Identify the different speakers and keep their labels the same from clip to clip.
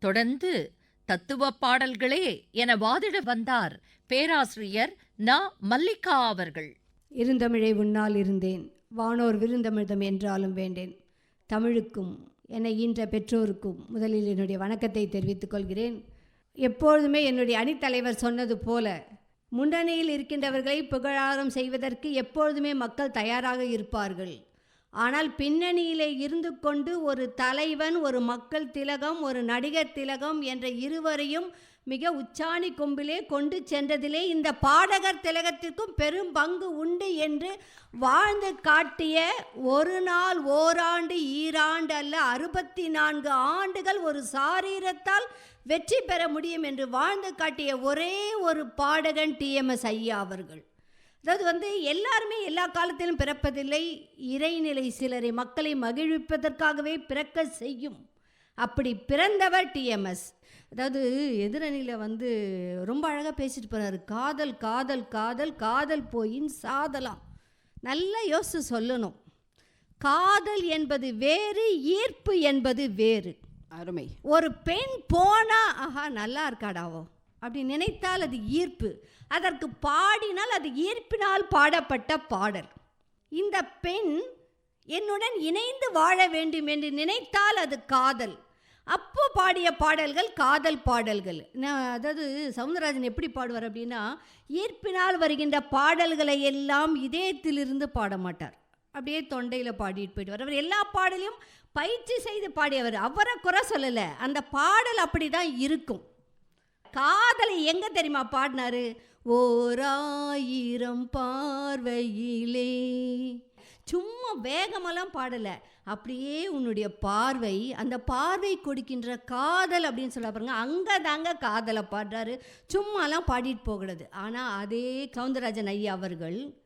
Speaker 1: தொடர்ந்து தத்துவ பாடல்களே என வாதிட வந்தார் பேராசிரியர் ந. மல்லிகா அவர்கள்.
Speaker 2: இருந்தமிழை உன்னால் இருந்தேன். வானோர் விருந்தமிழ்தம் என்றாலும் வேண்டேன். தமிழுக்கும் என்னை ஈன்ற பெற்றோருக்கும் முதலில் என்னுடைய வணக்கத்தை தெரிவித்துக் கொள்கிறேன். எப்பொழுதுமே என்னுடைய அணித்தலைவர் சொன்னது போல முன்னணியில் இருக்கின்றவர்களை புகழாரம் செய்வதற்கு எப்பொழுதுமே மக்கள் தயாராக இருப்பார்கள். ஆனால் பின்னணியிலே இருந்து கொண்டு ஒரு தலைவன் ஒரு மக்கள் திலகம் ஒரு நடிகர் திலகம் என்ற இருவரையும் மிக உச்சாணி கொம்பிலே கொண்டு சென்றதிலே இந்த பாடகர் திலகத்திற்கும் பெரும் பங்கு உண்டு என்று வாழ்ந்து காட்டிய ஒரு நாள் ஓராண்டு ஈராண்டு அல்ல அறுபத்தி நான்கு ஆண்டுகள் ஒரு சாரீரத்தால் வெற்றி பெற முடியும் என்று வாழ்ந்து காட்டிய ஒரே ஒரு பாடகன் டிஎம்எஸ் ஐயா அவர்கள். அதாவது வந்து எல்லாருமே எல்லா காலத்திலும் பிறப்பதில்லை. இறைநிலை சிலரை மக்களை மகிழ்விப்பதற்காகவே பிறக்க செய்யும். அப்படி பிறந்தவர் டிஎம்எஸ் அதாவது எதிரணியில் வந்து ரொம்ப அழகாக பேசிட்டு போகிறாரு காதல் காதல் காதல் காதல் போயின் சாதலாம். நல்லா யோசித்து சொல்லணும். காதல் என்பது வேறு ஈர்ப்பு என்பது வேறு.
Speaker 3: அருமை.
Speaker 2: ஒரு பெண் போனா ஆஹா நல்லா இருக்காடாவோ அப்படி நினைத்தால் அது ஈர்ப்பு. அதற்கு பாடினால் அது ஈர்ப்பினால் பாடப்பட்ட பாடல். இந்த பெண் என்னுடன் இணைந்து வாழ வேண்டும் என்று நினைத்தால் அது காதல். அப்போ பாடிய பாடல்கள் காதல் பாடல்கள். நான் அதாவது சவுந்தரராஜன் எப்படி பாடுவார் அப்படின்னா ஈர்ப்பினால் வருகின்ற பாடல்களை எல்லாம் இதயத்திலிருந்து பாட மாட்டார். அப்படியே தொண்டையில் பாடிட்டு போயிட்டு அவர் எல்லா பாடலையும் பயிற்சி செய்து பாடியவர். அவரை குறை சொல்லலை. அந்த பாடல் அப்படி தான் இருக்கும். காதலை எங்க தெரியுமா பாடினாரு? ஓராயிரம் பார்வையிலே. சும்மா வேகமெல்லாம் பாடலை. அப்படியே உன்னுடைய பார்வை அந்த பார்வை கொடுக்கின்ற காதல் அப்படின்னு சொல்ல பாருங்க அங்கே தாங்க காதலை பாடுறாரு. சும்மாலாம் பாடிட்டு போகிறது. ஆனால் அதே கவுந்தரராஜன் ஐயா அவர்கள்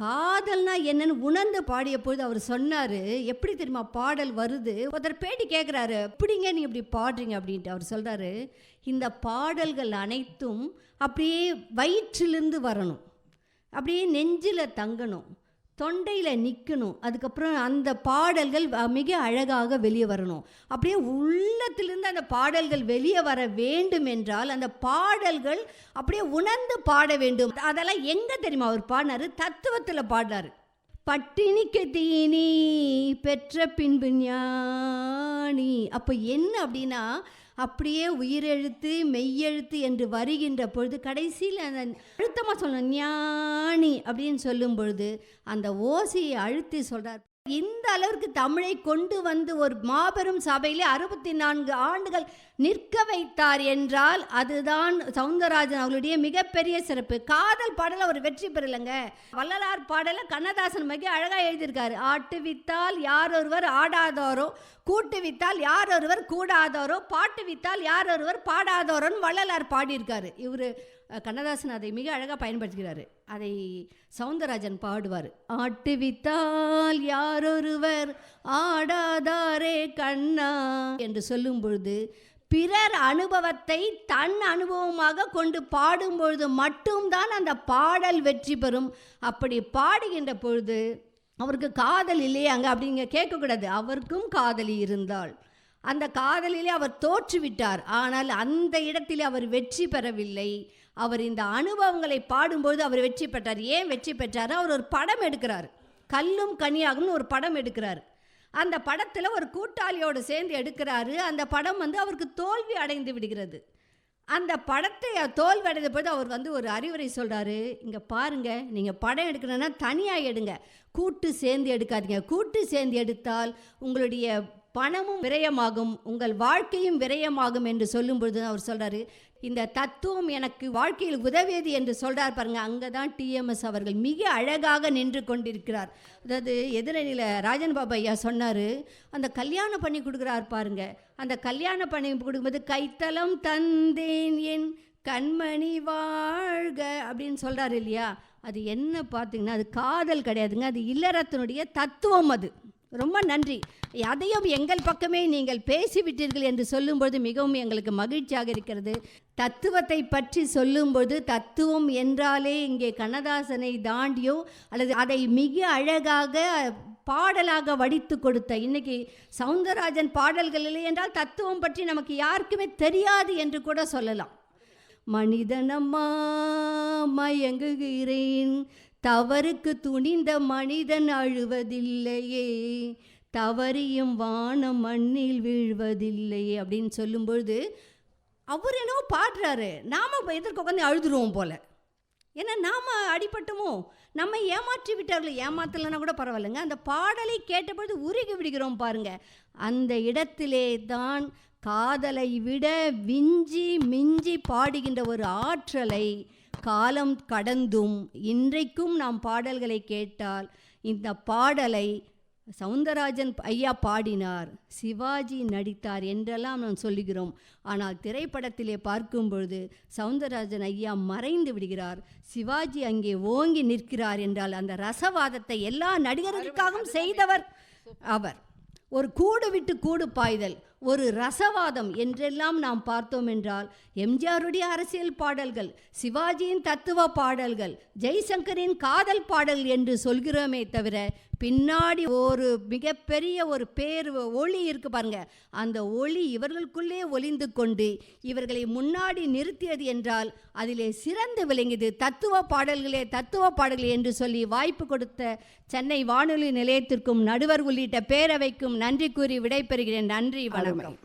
Speaker 2: காதல்னா என்னன்னு உணர்ந்து பாடிய பொழுது அவர் சொன்னார் எப்படி தெரியுமா பாடல் வருது? ஒருத்தர் பேட்டி கேட்குறாரு எப்படிங்க நீ இப்படி பாடுறீங்க அப்படின்ட்டு அவர் சொல்கிறாரு இந்த பாடல்கள் அனைத்தும் அப்படியே வயிற்றிலிருந்து வரணும். அப்படியே நெஞ்சில் தங்கணும். தொண்டையில் நிற்கணும் அதுக்கப்புறம் அந்த பாடல்கள் மிக அழகாக வெளியே வரணும். அப்படியே உள்ளத்திலிருந்து அந்த பாடல்கள் வெளியே வர வேண்டும் என்றால் அந்த பாடல்கள் அப்படியே உணர்ந்து பாட வேண்டும். அதெல்லாம் எங்கே தெரியுமா? அவர் பாடினாரு தத்துவத்தில் பாடினாரு. பட்டினிக்கு தீனி பெற்ற பின்பு ஞானி. அப்போ என்ன அப்படின்னா அப்படியே உயிரெழுத்து மெய்யெழுத்து என்று வருகின்ற பொழுது கடைசியில் அந்த அழுத்தமாக சொல்லணும் ஞானி அப்படின்னு சொல்லும் பொழுது அந்த ஓசையை அழுத்தி சொல்கிறார் இந்த அளவிற்கு தமிழை கொண்டு வந்து ஒரு மாபெரும் சபையிலே அறுபத்தி நான்கு ஆண்டுகள் நிற்க வைத்தார் என்றால் அதுதான் சவுந்தரராஜன் அவர்களுடைய மிகப்பெரிய சிறப்பு. காதல் பாடலை அவர் வெற்றி பெறலைங்க. வள்ளலார் பாடலை கண்ணதாசன் மிக அழகாக எழுதியிருக்காரு. ஆட்டு வித்தால் யார் ஒருவர் ஆடாதோரோ கூட்டு வித்தால் யார் ஒருவர் கூடாதோரோ பாட்டு வித்தால் யார் ஒருவர் பாடாதோரோன்னு வள்ளலார் பாடியிருக்காரு. இவர் கண்ணதாசன் அதை மிக அழகாக பயன்படுத்துகிறாரு அதை சவுந்தரராஜன் பாடுவார். ஆட்டு வித்தால் யாரொருவர் ஆடாதாரே கண்ணா என்று சொல்லும் பொழுது பிறர் அனுபவத்தை தன் அனுபவமாக கொண்டு பாடும் பொழுது மட்டும்தான் அந்த பாடல் வெற்றி பெறும். அப்படி பாடுகின்ற பொழுது அவருக்கு காதல் இல்லையாங்க அப்படிங்க கேட்கக்கூடாது. அவருக்கும் காதலி இருந்தாள். அந்த காதலிலே அவர் தோற்றுவிட்டார். ஆனால் அந்த இடத்திலே அவர் வெற்றி பெறவில்லை. அவர் இந்த அனுபவங்களை பாடும்போது அவர் வெற்றி பெற்றார். ஏன் வெற்றி பெற்றார் அவர் ஒரு படம் எடுக்கிறார். கல்லும் கனியாகும்னு ஒரு படம் எடுக்கிறார். அந்த படத்தில் ஒரு கூட்டாளியோடு சேர்ந்து எடுக்கிறாரு. அந்த படம் வந்து அவருக்கு தோல்வி அடைந்து விடுகிறது. அந்த படத்தை தோல்வி அடைந்த போது அவர் வந்து ஒரு அறிவுரை சொல்கிறாரு இங்கே பாருங்கள் நீங்கள் படம் எடுக்கணும்னா தனியாக எடுங்க. கூட்டு சேர்ந்து எடுக்காதீங்க. கூட்டு சேர்ந்து எடுத்தால் உங்களுடைய பணமும் விரயமாகும் உங்கள் வாழ்க்கையும் விரயமாகும் என்று சொல்லும்பொழுது அவர் சொல்கிறாரு இந்த தத்துவம் எனக்கு வாழ்க்கையில் உதவியது என்று சொல்கிறார் பாருங்கள் அங்கே தான் டிஎம்எஸ் அவர்கள் மிக அழகாக நின்று கொண்டிருக்கிறார். அதாவது எதிரணியில் ராஜன் பாபா ஐயா சொன்னார் அந்த கல்யாணம் பண்ணி கொடுக்குறார் பாருங்க அந்த கல்யாணம் பண்ணி கொடுக்கும்போது கைத்தலம் தந்தேன் என் கண்மணி வாழ்க அப்படின்னு சொல்கிறாரு இல்லையா? அது என்ன பார்த்தீங்கன்னா அது காதல் கிடையாதுங்க அது இல்லறத்தினுடைய தத்துவம் அது. ரொம்ப நன்றி. அதையும் எங்கள் பக்கமே நீங்கள் பேசிவிட்டீர்கள் என்று சொல்லும்போது மிகவும் எங்களுக்கு மகிழ்ச்சியாக இருக்கிறது. தத்துவத்தை பற்றி சொல்லும்போது தத்துவம் என்றாலே இங்கே கண்ணதாசனை தாண்டியோ அல்லது அதை மிக அழகாக பாடலாக வடித்து கொடுத்த இன்னைக்கு சவுந்தரராஜன் பாடல்கள் இல்லை என்றால் தத்துவம் பற்றி நமக்கு யாருக்குமே தெரியாது என்று கூட சொல்லலாம். மனிதனம்மா மயங்குகிறேன். தவறுக்கு துணிந்த மனிதன் அழுவதில்லையே. தவறியும் வானம் மண்ணில் வீழ்வதில்லையே அப்படின்னு சொல்லும்பொழுது அவர் என்னவோ பாடுறாரு. நாம் எதிர்க்க உட்காந்து அழுதுருவோம் போல. ஏன்னா நாம் அடிபட்டோமோ? நம்ம ஏமாற்றி விட்டார்கள் ஏமாத்தலைன்னா கூட பரவாயில்லைங்க. அந்த பாடலை கேட்டபொழுது உருகி விடுகிறோம் பாருங்கள் அந்த இடத்திலே தான் காதலை விட விஞ்சி மிஞ்சி பாடுகின்ற ஒரு ஆற்றலை காலம் கடந்தும் இன்றைக்கும் நாம் பாடல்களை கேட்டால் இந்த பாடலை சவுந்தரராஜன் ஐயா பாடினார். சிவாஜி நடித்தார் என்றெல்லாம் நாம் சொல்லுகிறோம். ஆனால் திரைப்படத்திலே பார்க்கும் பொழுது சவுந்தரராஜன் ஐயா மறைந்து விடுகிறார். சிவாஜி அங்கே ஓங்கி நிற்கிறார் என்றால் அந்த ரசவாதத்தை எல்லா நடிகர்களுக்காகவும் செய்தவர் அவர். ஒரு கூடு விட்டு கூடு பாய்தல். ஒரு ரசவாதம் என்றெல்லாம் நாம் பார்த்தோம் என்றால் எம்ஜிஆருடைய அரசியல் பாடல்கள் சிவாஜியின் தத்துவ பாடல்கள் ஜெய்சங்கரின் காதல் பாடல் என்று சொல்கிறோமே தவிர பின்னாடி ஒரு மிகப்பெரிய ஒரு பேர் ஒளி இருக்கு பாருங்க. அந்த ஒளி இவர்களுக்குள்ளே ஒளிந்து கொண்டு இவர்களை முன்னாடி நிறுத்தியது என்றால் அதிலே சிறந்து விளங்கியது தத்துவ பாடல்களே தத்துவ பாடல்களே என்று சொல்லி வாய்ப்பு கொடுத்த சென்னை வானொலி நிலையத்திற்கும் நடுவர் உள்ளிட்ட பேரவைக்கும் நன்றி கூறி விடைபெறுகிறேன். நன்றி வணக்கம். வறுமை